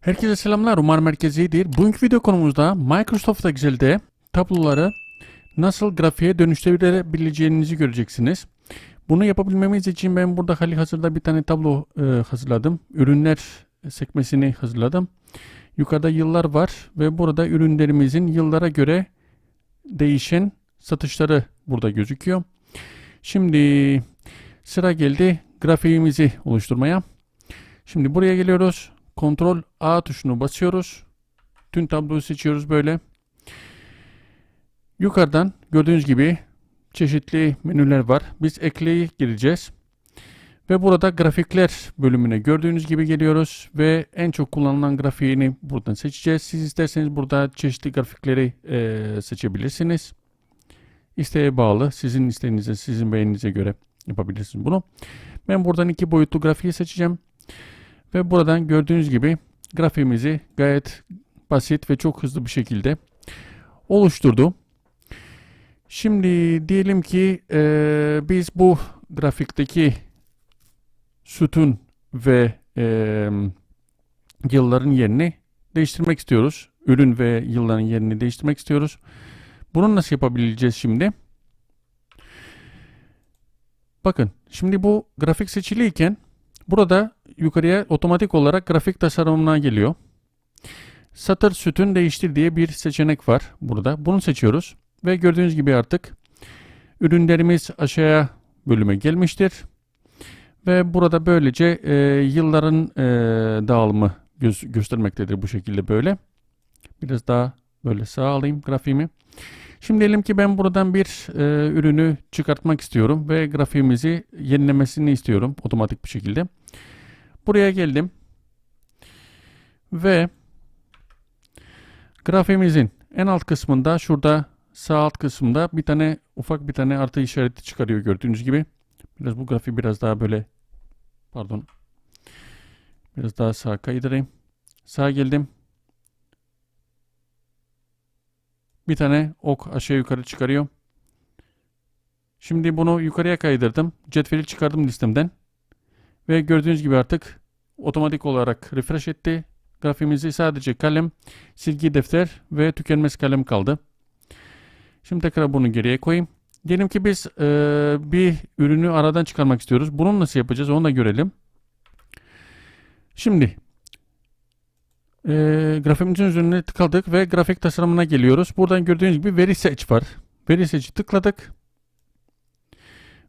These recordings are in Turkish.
Herkese selamlar. Umarım herkes iyidir. Bugünkü video konumuzda Microsoft Excel'de tabloları nasıl grafiğe dönüştürebileceğinizi göreceksiniz. Bunu yapabilmemiz için ben burada hali hazırda bir tane tablo e, hazırladım. Ürünler sekmesini hazırladım. Yukarıda yıllar var ve burada ürünlerimizin yıllara göre değişen satışları burada gözüküyor. Şimdi sıra geldi grafiğimizi oluşturmaya. Şimdi buraya geliyoruz. Kontrol A tuşunu basıyoruz. Tüm tabloyu seçiyoruz böyle. Yukarıdan gördüğünüz gibi çeşitli menüler var. Biz ekleye gireceğiz. Ve burada grafikler bölümüne gördüğünüz gibi geliyoruz ve en çok kullanılan grafiğini buradan seçeceğiz. Siz isterseniz burada çeşitli grafikleri eee, seçebilirsiniz. İsteğe bağlı. Sizin isteğinize, sizin beğeninize göre yapabilirsiniz bunu. Ben buradan iki boyutlu grafiği seçeceğim. Ve buradan gördüğünüz gibi grafiğimizi gayet basit ve çok hızlı bir şekilde oluşturdu. Şimdi diyelim ki eee, biz bu grafikteki sütun ve eee, yılların yerini değiştirmek istiyoruz. Ürün ve yılların yerini değiştirmek istiyoruz. Bunu nasıl yapabileceğiz şimdi? Bakın şimdi bu grafik seçiliyken burada yukarıya otomatik olarak grafik tasarımına geliyor. Satır sütun değiştir diye bir seçenek var burada. Bunu seçiyoruz ve gördüğünüz gibi artık ürünlerimiz aşağıya bölüme gelmiştir. Ve burada böylece e, yılların e, dağılımı göz- göstermektedir bu şekilde böyle. Biraz daha böyle sağa alayım grafiğimi. Şimdi diyelim ki ben buradan bir e, ürünü çıkartmak istiyorum ve grafiğimizi yenilemesini istiyorum otomatik bir şekilde. Buraya geldim ve grafiğimizin en alt kısmında şurada sağ alt kısmında bir tane ufak bir tane artı işareti çıkarıyor gördüğünüz gibi. Biraz bu grafiği biraz daha böyle pardon biraz daha sağa kaydırayım. Sağa geldim. Bir tane ok aşağı yukarı çıkarıyor. Şimdi bunu yukarıya kaydırdım. Cetveli çıkardım listemden. Ve gördüğünüz gibi artık otomatik olarak refresh etti. Grafiğimizi sadece kalem, silgi defter ve tükenmez kalem kaldı. Şimdi tekrar bunu geriye koyayım. Diyelim ki biz eee, bir ürünü aradan çıkarmak istiyoruz. Bunu nasıl yapacağız onu da görelim. Şimdi eee grafiğimizin üzerine tıkladık ve grafik tasarımına geliyoruz. Buradan gördüğünüz gibi veri seç var. Veri seçi tıkladık.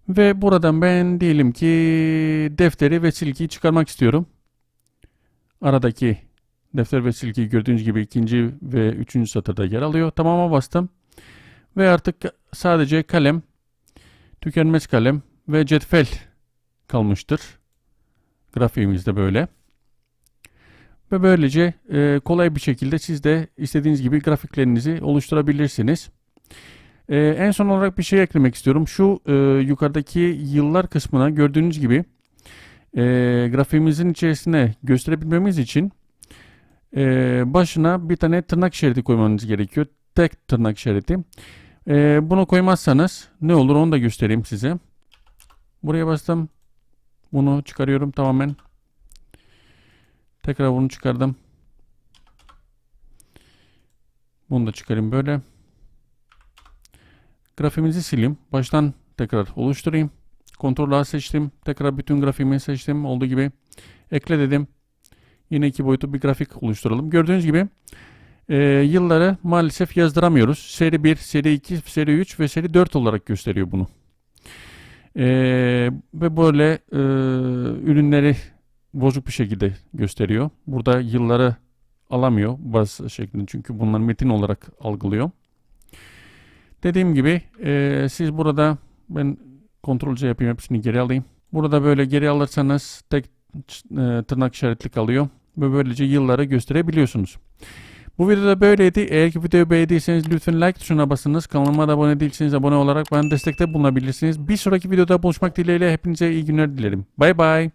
Ve buradan ben diyelim ki defteri ve silgiyi çıkarmak istiyorum. Aradaki defter ve silgiyi gördüğünüz gibi ikinci ve üçüncü satırda yer alıyor. Tamama bastım. Ve artık sadece kalem, tükenmez kalem ve cetvel kalmıştır. Grafiğimizde böyle. Ve böylece e, kolay bir şekilde siz de istediğiniz gibi grafiklerinizi oluşturabilirsiniz. E, en son olarak bir şey eklemek istiyorum. Şu e, yukarıdaki yıllar kısmına gördüğünüz gibi e, grafiğimizin içerisine gösterebilmemiz için e, başına bir tane tırnak işareti koymanız gerekiyor. Tek tırnak işareti. E, bunu koymazsanız ne olur onu da göstereyim size. Buraya bastım. Bunu çıkarıyorum tamamen. Tekrar bunu çıkardım. Bunu da çıkarayım böyle. Grafiğimizi sileyim. Baştan tekrar oluşturayım. A seçtim. Tekrar bütün grafiğimi seçtim. Olduğu gibi ekle dedim. Yine iki boyutlu bir grafik oluşturalım. Gördüğünüz gibi e, yılları maalesef yazdıramıyoruz. Seri 1, seri 2, seri 3 ve seri 4 olarak gösteriyor bunu. E, ve böyle e, ürünleri bozuk bir şekilde gösteriyor. Burada yılları alamıyor bazı şeklinde çünkü bunlar metin olarak algılıyor. Dediğim gibi e, siz burada ben kontrol C yapayım hepsini geri alayım. Burada böyle geri alırsanız tek e, tırnak işaretli kalıyor ve böylece yılları gösterebiliyorsunuz. Bu videoda böyleydi. Eğer ki videoyu beğendiyseniz lütfen like tuşuna basınız. Kanalıma da abone değilseniz abone olarak bana destekte bulunabilirsiniz. Bir sonraki videoda buluşmak dileğiyle hepinize iyi günler dilerim. Bay bay.